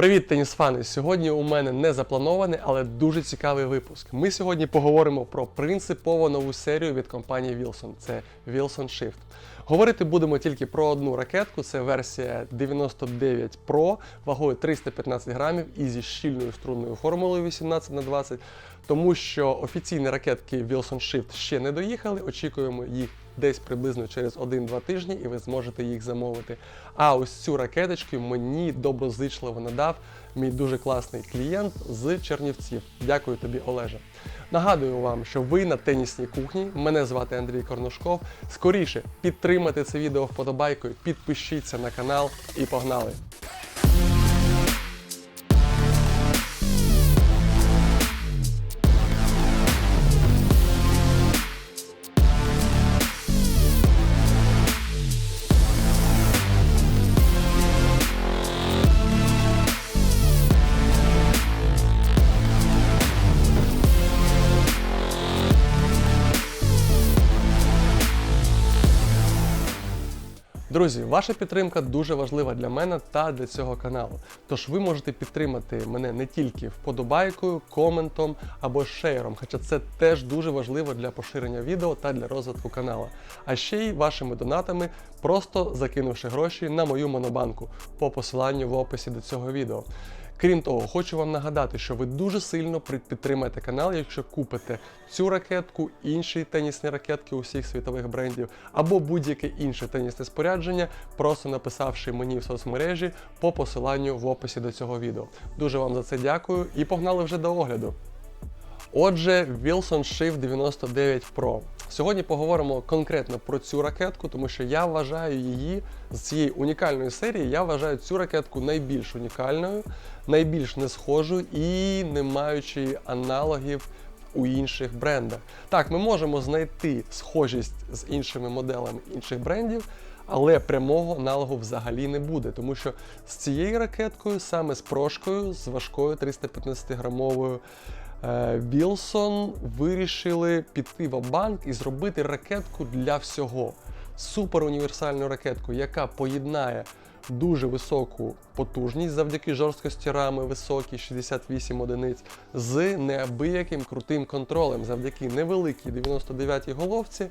Привіт, тенісфани! Сьогодні у мене не запланований, але дуже цікавий випуск. Ми сьогодні поговоримо про принципово нову серію від компанії Wilson. Це Wilson Shift. Говорити будемо тільки про одну ракетку. Це версія 99 Pro вагою 315 грамів і зі щільною струнною формулою 18 на 20 тому що офіційні ракетки Wilson Shift ще не доїхали. Очікуємо їх десь приблизно через 1-2 тижні, і ви зможете їх замовити. А ось цю ракеточку мені доброзичливо надав мій дуже класний клієнт з Чернівців. Дякую тобі, Олеже. Нагадую вам, що ви на тенісній кухні. Мене звати Андрій Корнушков. Скоріше підтримайте це відео вподобайкою, підпишіться на канал і погнали! Друзі, ваша підтримка дуже важлива для мене та для цього каналу. Тож ви можете підтримати мене не тільки вподобайкою, коментом або шейром, хоча це теж дуже важливо для поширення відео та для розвитку каналу. А ще й вашими донатами, просто закинувши гроші на мою монобанку по посиланню в описі до цього відео. Крім того, хочу вам нагадати, що ви дуже сильно підтримаєте канал, якщо купите цю ракетку, інші тенісні ракетки усіх світових брендів, або будь-яке інше тенісне спорядження, просто написавши мені в соцмережі по посиланню в описі до цього відео. Дуже вам за це дякую і погнали вже до огляду. Отже, Wilson Shift 99 Pro. Сьогодні поговоримо конкретно про цю ракетку, тому що я вважаю її з цієї унікальної серії. Я вважаю цю ракетку найбільш унікальною, найбільш несхожою і не маючи аналогів у інших брендах. Так, ми можемо знайти схожість з іншими моделами інших брендів. Але прямого аналогу взагалі не буде, тому що з цією ракеткою, саме з прошкою, з важкою 315-грамовою, Білсон вирішили піти в банк і зробити ракетку для всього. Супер універсальну ракетку, яка поєднає дуже високу потужність завдяки жорсткості рами високій 68 одиниць з неабияким крутим контролем завдяки невеликій 99-й головці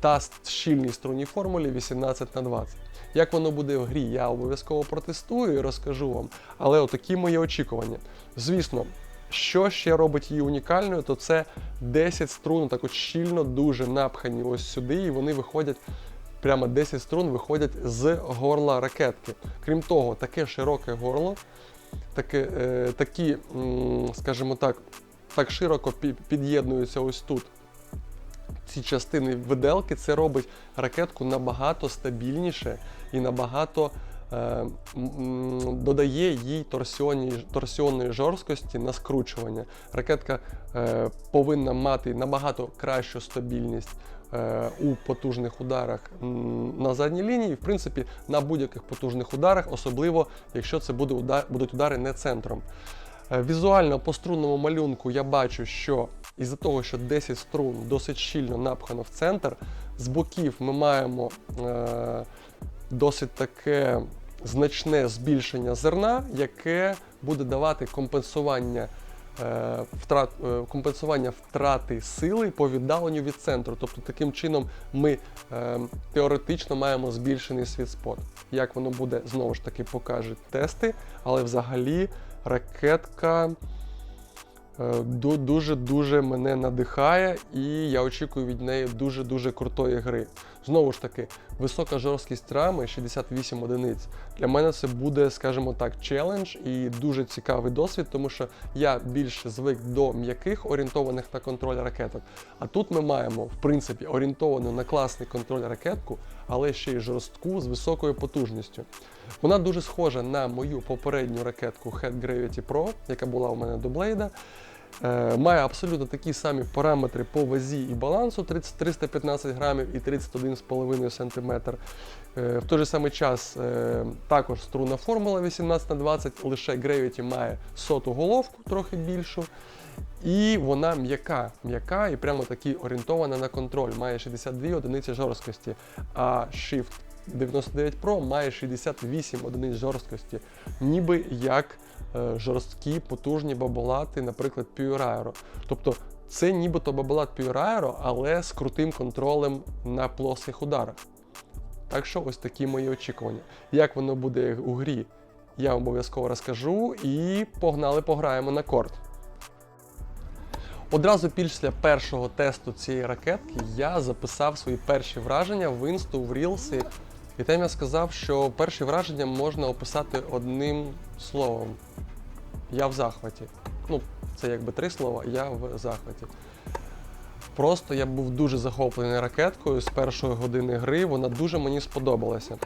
та щільній струнній формулі 18 на 20. Як воно буде в грі, я обов'язково протестую і розкажу вам. Але отакі мої очікування. Звісно, що ще робить її унікальною, то це 10 струн, так от щільно, дуже напхані ось сюди, і вони виходять. Прямо 10 струн виходять з горла ракетки. Крім того, таке широке горло, таке, е, такі, скажімо так, так широко під'єднуються ось тут. Ці частини виделки, це робить ракетку набагато стабільніше і набагато додає їй торсіонної, жорсткості на скручування. Ракетка е, повинна мати набагато кращу стабільність е, у потужних ударах на задній лінії, в принципі, на будь-яких потужних ударах, особливо якщо це буде удар, будуть удари не центром. Е, візуально по струнному малюнку я бачу, що із-за того, що 10 струн досить щільно напхано в центр, з боків ми маємо е, досить таке значне збільшення зерна, яке буде давати компенсування е, втрат, е, компенсування втрати сили по віддаленню від центру. Тобто таким чином ми е, теоретично маємо збільшений світспот. Як воно буде, знову ж таки покажуть тести, але взагалі ракетка дуже-дуже мене надихає, і я очікую від неї дуже-дуже крутої гри. Знову ж таки, висока жорсткість рами 68 одиниць. Для мене це буде, скажімо так, челендж і дуже цікавий досвід, тому що я більш звик до м'яких орієнтованих на контроль ракеток. А тут ми маємо, в принципі, орієнтовану на класний контроль ракетку, але ще й жорстку з високою потужністю. Вона дуже схожа на мою попередню ракетку Head Gravity Pro, яка була у мене до Блейда. Е, має абсолютно такі самі параметри по вазі і балансу 30, 315 грамів і 31,5 см. Е, в той же самий час е, також струнна формула 18х20, лише Gravity має соту головку, трохи більшу. І вона м'яка, м'яка і прямо таки орієнтована на контроль. Має 62 одиниці жорсткості. А Shift 99 Pro має 68 одиниць жорсткості, ніби як жорсткі, потужні баболати, наприклад, Pure Тобто це нібито баболат Pure але з крутим контролем на плоских ударах. Так що ось такі мої очікування. Як воно буде у грі, я обов'язково розкажу і погнали, пограємо на корт. Одразу після першого тесту цієї ракетки я записав свої перші враження в інсту, в рілси. І там я сказав, що перші враження можна описати одним словом. Я в захваті. Ну, це якби три слова, я в захваті. Просто я був дуже захоплений ракеткою з першої години гри, вона дуже мені сподобалася.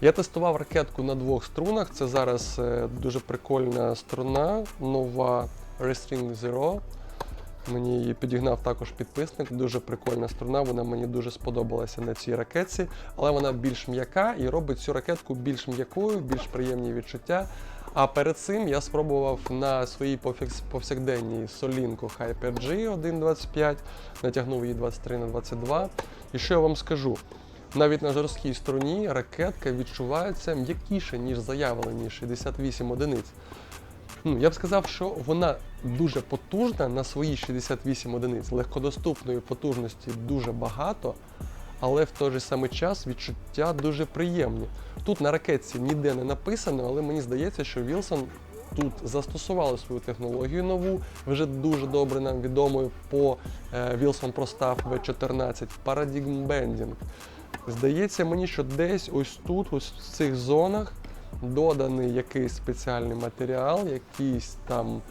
Я тестував ракетку на двох струнах. Це зараз е, дуже прикольна струна, нова Restring Zero. Мені її підігнав також підписник. Дуже прикольна струна, вона мені дуже сподобалася на цій ракетці, але вона більш м'яка і робить цю ракетку більш м'якою, більш приємні відчуття. А перед цим я спробував на своїй повсякденній солінку Hyper-G 1.25, натягнув її 23 на 22. І що я вам скажу? Навіть на жорсткій струні ракетка відчувається м'якіше, ніж заявлені 68 одиниць. Ну, я б сказав, що вона дуже потужна на свої 68 одиниць. Легкодоступної потужності дуже багато, але в той же самий час відчуття дуже приємні. Тут на ракетці ніде не написано, але мені здається, що Wilson тут застосували свою технологію нову, вже дуже добре нам відомою по е, Wilson ProStaff V14 Paradigm Bending. Здається мені, що десь ось тут, ось в цих зонах, доданий якийсь спеціальний матеріал, якийсь там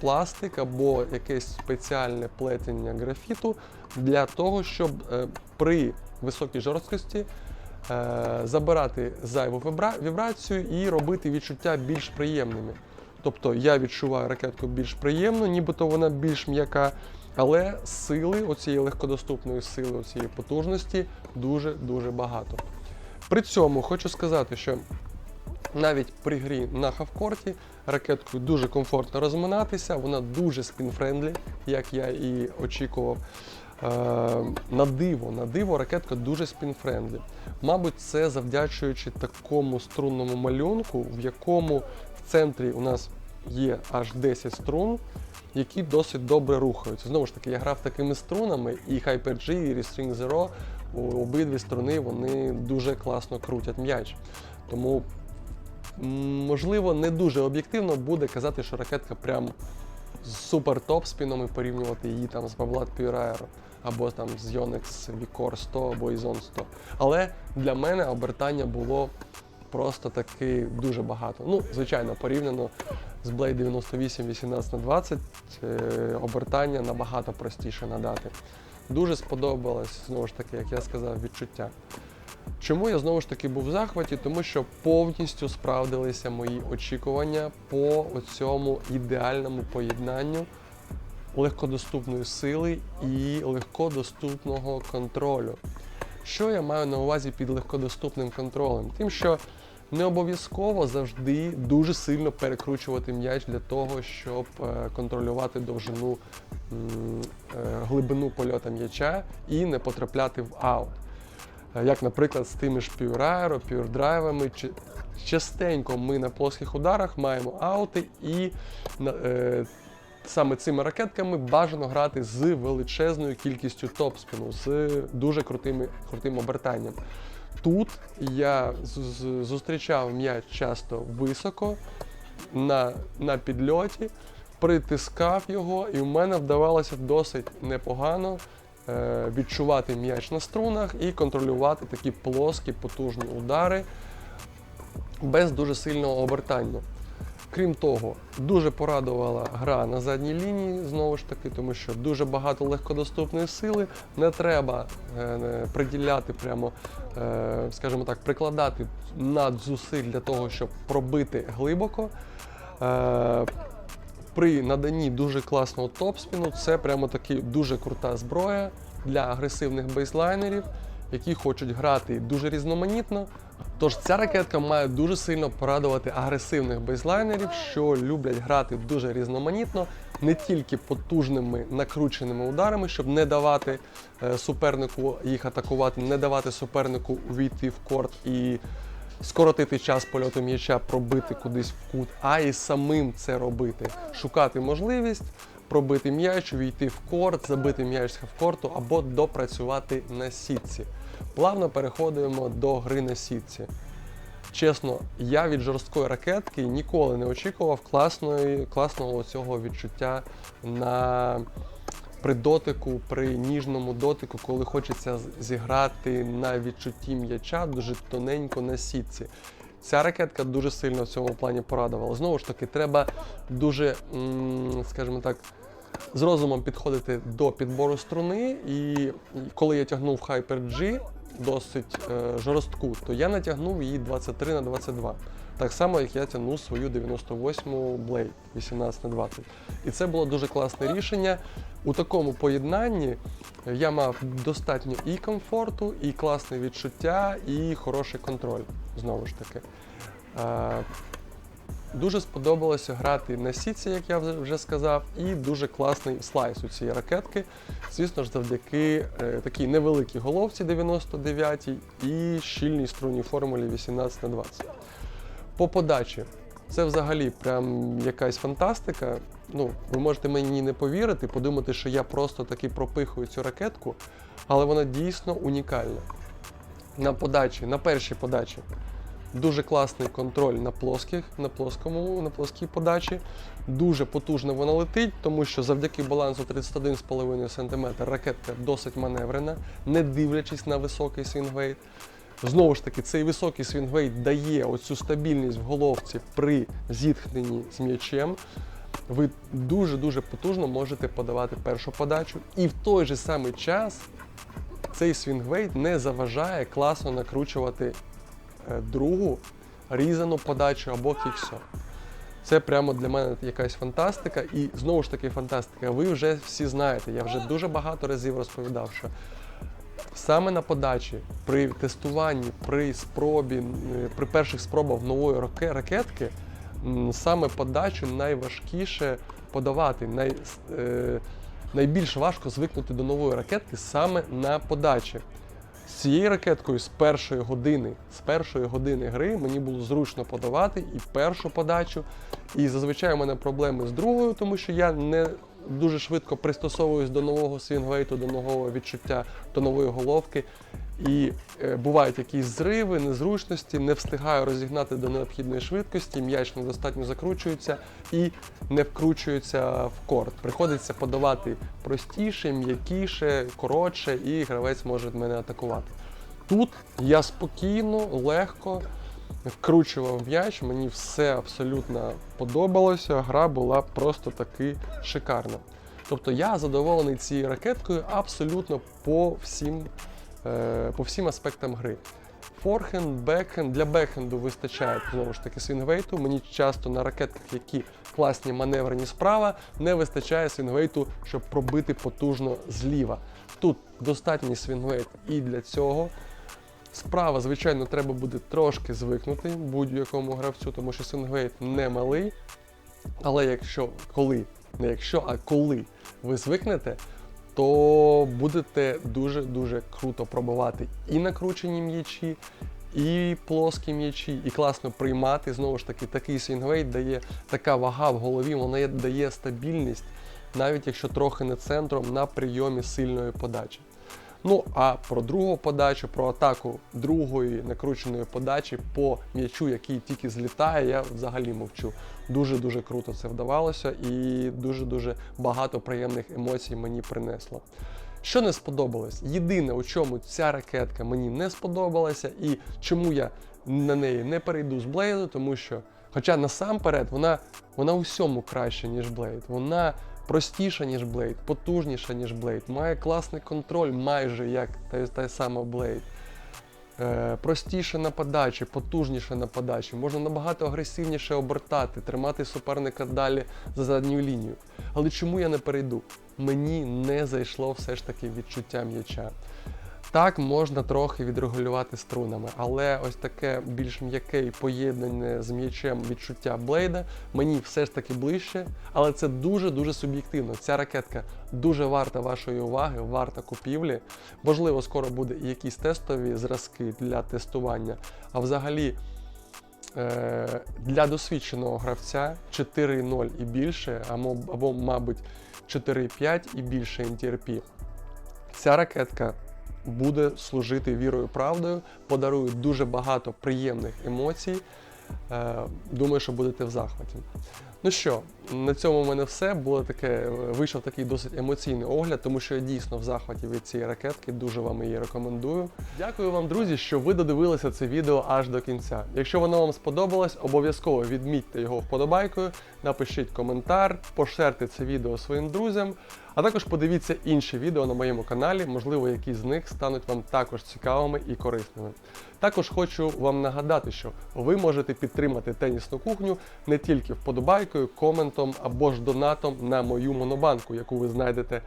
пластик або якесь спеціальне плетення графіту для того, щоб е, при високій жорсткості е, забирати зайву вібрацію і робити відчуття більш приємними. Тобто я відчуваю ракетку більш приємно, нібито вона більш м'яка, але сили, оцієї легкодоступної сили, оцієї потужності дуже-дуже багато. При цьому хочу сказати, що навіть при грі на хавкорті ракеткою дуже комфортно розминатися, вона дуже спінфрендлі, як я і очікував. Е, на диво, на диво ракетка дуже спінфрендлі. Мабуть, це завдячуючи такому струнному малюнку, в якому в центрі у нас є аж 10 струн, які досить добре рухаються. Знову ж таки, я грав такими струнами, і Hyper-G, і Restring Zero, у- обидві струни вони дуже класно крутять м'яч. Тому Можливо, не дуже об'єктивно буде казати, що ракетка прям з супер топ-спіном і порівнювати її там з Pavlat Pure або там з Yonex Vicor 100 або Ізон 100. Але для мене обертання було просто таки дуже багато. Ну, звичайно, порівняно з Blade 98 18 на 20 е, обертання набагато простіше надати. Дуже сподобалось, знову ж таки, як я сказав, відчуття. Чому я знову ж таки був в захваті? Тому що повністю справдилися мої очікування по цьому ідеальному поєднанню легкодоступної сили і легкодоступного контролю. Що я маю на увазі під легкодоступним контролем? Тим, що не обов'язково завжди дуже сильно перекручувати м'яч для того, щоб е, контролювати довжину е, глибину польоту м'яча і не потрапляти в аут. Е, Як, наприклад, з тими ж Pure Aero, Pure драйвами. Чи- Частенько ми на плоских ударах маємо аути, і е, саме цими ракетками бажано грати з величезною кількістю топспіну, з дуже крутими, крутим обертанням. Тут я зустрічав м'яч часто високо на, на підльоті, притискав його, і в мене вдавалося досить непогано відчувати м'яч на струнах і контролювати такі плоскі потужні удари без дуже сильного обертання. Крім того, дуже порадувала гра на задній лінії, знову ж таки, тому що дуже багато легкодоступної сили. Не треба е, приділяти прямо, е, скажімо так, прикладати надзусиль для того, щоб пробити глибоко. При наданні дуже класного топспіну це прямо таки дуже крута зброя для агресивних бейслайнерів, які хочуть грати дуже різноманітно. Тож ця ракетка має дуже сильно порадувати агресивних бейслайнерів, що люблять грати дуже різноманітно, не тільки потужними накрученими ударами, щоб не давати е, супернику їх атакувати, не давати супернику увійти в корт і скоротити час польоту м'яча, пробити кудись в кут, а і самим це робити. Шукати можливість пробити м'яч, увійти в корт, забити м'яч з хавкорту або допрацювати на сітці. Плавно переходимо до гри на сітці. Чесно, я від жорсткої ракетки ніколи не очікував класної, класного цього відчуття на при дотику, при ніжному дотику, коли хочеться зіграти на відчутті м'яча дуже тоненько на сітці. Ця ракетка дуже сильно в цьому плані порадувала. Знову ж таки, треба дуже, скажімо так, з розумом підходити до підбору струни. І коли я тягнув Hyper G досить е, жорстку, то я натягнув її 23 на 22. Так само, як я тягнув свою 98-му Blade 18 на 20. І це було дуже класне рішення. У такому поєднанні я мав достатньо і комфорту, і класне відчуття, і хороший контроль. Знову ж таки. Е, Дуже сподобалося грати на сіці, як я вже- сказав, і дуже класний слайс у цієї ракетки. Звісно ж, завдяки е, такій невеликій головці 99 і щільній струнній формулі 18 на 20. По подачі. Це взагалі прям якась фантастика. Ну, ви можете мені не повірити, подумати, що я просто таки пропихую цю ракетку, але вона дійсно унікальна. На подачі, на першій подачі Дуже класний контроль на плоских, на плоскому, на плоскій подачі. Дуже потужно вона летить, тому що завдяки балансу 31,5 см ракетка досить маневрена, не дивлячись на високий свінгвейт. Знову ж таки, цей високий свінгвейт дає оцю стабільність в головці при зіткненні з м'ячем. Ви дуже-дуже потужно можете подавати першу подачу, і в той же самий час цей свінгвейт не заважає класно накручувати е, другу різану подачу або кіксо. Це прямо для мене якась фантастика. І знову ж таки фантастика. Ви вже всі знаєте, я вже дуже багато разів розповідав, що саме на подачі, при тестуванні, при спробі, при перших спробах нової ракетки, саме подачу найважкіше подавати. Най, е, найбільш важко звикнути до нової ракетки саме на подачі. З цією ракеткою з першої години, з першої години гри мені було зручно подавати і першу подачу. І зазвичай у мене проблеми з другою, тому що я не дуже швидко пристосовуюсь до нового свінгвейту, до нового відчуття, до нової головки. І е, бувають якісь зриви, незручності, не встигаю розігнати до необхідної швидкості, м'яч недостатньо закручується і не вкручується в корт. Приходиться подавати простіше, м'якіше, коротше, і гравець може мене атакувати. Тут я спокійно, легко вкручував м'яч, мені все абсолютно подобалося. Гра була просто таки шикарна. Тобто я задоволений цією ракеткою абсолютно по всім, е, по всім аспектам гри. Форхенд, бекхенд. Для бекхенду вистачає знову ж таки свінгвейту. Мені часто на ракетках, які класні маневрені справа, не вистачає свінгвейту, щоб пробити потужно зліва. Тут достатній свінгвейт і для цього. Справа, звичайно, треба буде трошки звикнути будь-якому гравцю, тому що свінгвейт не малий. Але якщо коли, не якщо, а коли ви звикнете, то будете дуже-дуже круто пробивати і накручені м'ячі, і плоскі м'ячі, і класно приймати. Знову ж таки, такий свінгвейт дає така вага в голові, вона дає стабільність, навіть якщо трохи не центром на прийомі сильної подачі. Ну а про другу подачу, про атаку другої накрученої подачі по м'ячу, який тільки злітає, я взагалі мовчу. Дуже-дуже круто це вдавалося і дуже-дуже багато приємних емоцій мені принесло. Що не сподобалось? Єдине, у чому ця ракетка мені не сподобалася, і чому я на неї не перейду з Блейду, тому що, хоча насамперед вона, вона у всьому краще, ніж Блейд. Вона простіша, ніж Blade, потужніша, ніж Blade, має класний контроль, майже як та, та сама Blade. Е, простіше на подачі, потужніше на подачі, можна набагато агресивніше обертати, тримати суперника далі за задню лінію. Але чому я не перейду? Мені не зайшло все ж таки відчуття м'яча. Так, можна трохи відрегулювати струнами, але ось таке більш м'яке і поєднане з м'ячем відчуття блейда мені все ж таки ближче, але це дуже-дуже суб'єктивно. Ця ракетка дуже варта вашої уваги, варта купівлі. Можливо, скоро буде і якісь тестові зразки для тестування. А взагалі, е, для досвідченого гравця 4.0 і більше, або, мабуть, 4.5 і більше NTRP. Ця ракетка буде служити вірою правдою, подарує дуже багато приємних емоцій. Е, Думаю, що будете в захваті. Ну що, на цьому в мене все. Було таке, вийшов такий досить емоційний огляд, тому що я дійсно в захваті від цієї ракетки, дуже вам її рекомендую. Дякую вам, друзі, що ви додивилися це відео аж до кінця. Якщо воно вам сподобалось, обов'язково відмітьте його вподобайкою, напишіть коментар, пошерте це відео своїм друзям, а також подивіться інші відео на моєму каналі, можливо, які з них стануть вам також цікавими і корисними. Також хочу вам нагадати, що ви можете підтримати тенісну кухню не тільки вподобайкою, коментом або ж донатом на мою монобанку, яку ви знайдете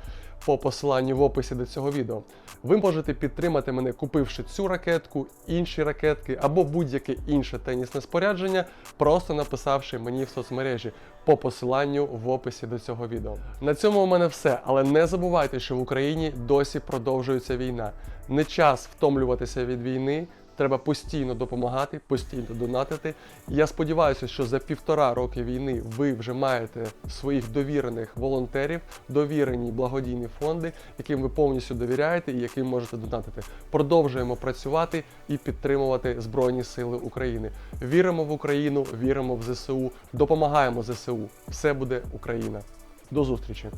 по посиланню в описі до цього відео. Ви можете підтримати мене, купивши цю ракетку, інші ракетки або будь-яке інше тенісне спорядження, просто написавши мені в соцмережі по посиланню в описі до цього відео. На цьому у мене все, але не забувайте, що в Україні досі продовжується війна. Не час втомлюватися від війни. Треба постійно допомагати, постійно донатити. Я сподіваюся, що за півтора роки війни ви вже маєте своїх довірених волонтерів, довірені благодійні фонди, яким ви повністю довіряєте і яким можете донатити. Продовжуємо працювати і підтримувати Збройні Сили України. Віримо в Україну, віримо в ЗСУ, допомагаємо ЗСУ. Все буде Україна. До зустрічі!